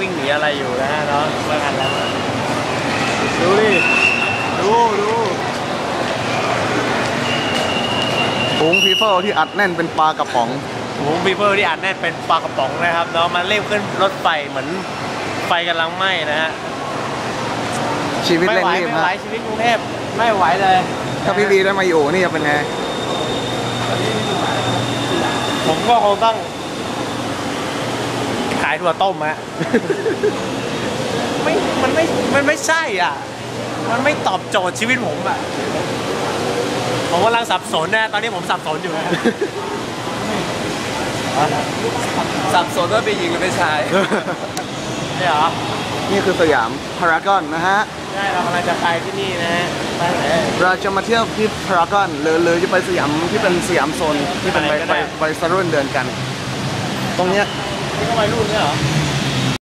วิ่งหนีอะไรอยู่นะฮะเนาะเมื่อกันแล้วดูดิดูดูฝูงพีเพิลที่อัดแน่นเป็นปลากระป๋องหมูบีเบอร์ที่อัดแน่นเป็นปลากระป๋องนะครับเนาะมันเร่งขึ้นรถไฟเหมือนไฟกำลังไหม้นะฮะชีวิตไม่เร่งไหวรีบไม่ไหวฮะชีวิตกรุงเทพไม่ไหวเลยถ้าพี่วีได้มาอยู่นี่จะเป็นไงผมก็คงต้องขาย ถั่วต้มฮะไม่มันไม่มันไม่ใช่อะ มันไม่ตอบโจทย์ชีวิตผมอะผมกำลังสับสนนะตอนนี้ผมสับสนอยู่นะสับสนว่าเป็นหญิงหรือเป็นชายเนี่ยเหรอนี่คือสยามพารากอนนะฮะใช่เรากำลังจะไปที่นี่นะฮะไปไหนเราจะมาเที่ยวที่พารากอนหรือหรือจะไปสยามที่เป็นสยามโซนที่เป็นไปไปก็ได้ไปไปสรุ่นเดินกัน ตรงเนี้ย นี่ก็วัยรุ่นเนี่ยเหรอ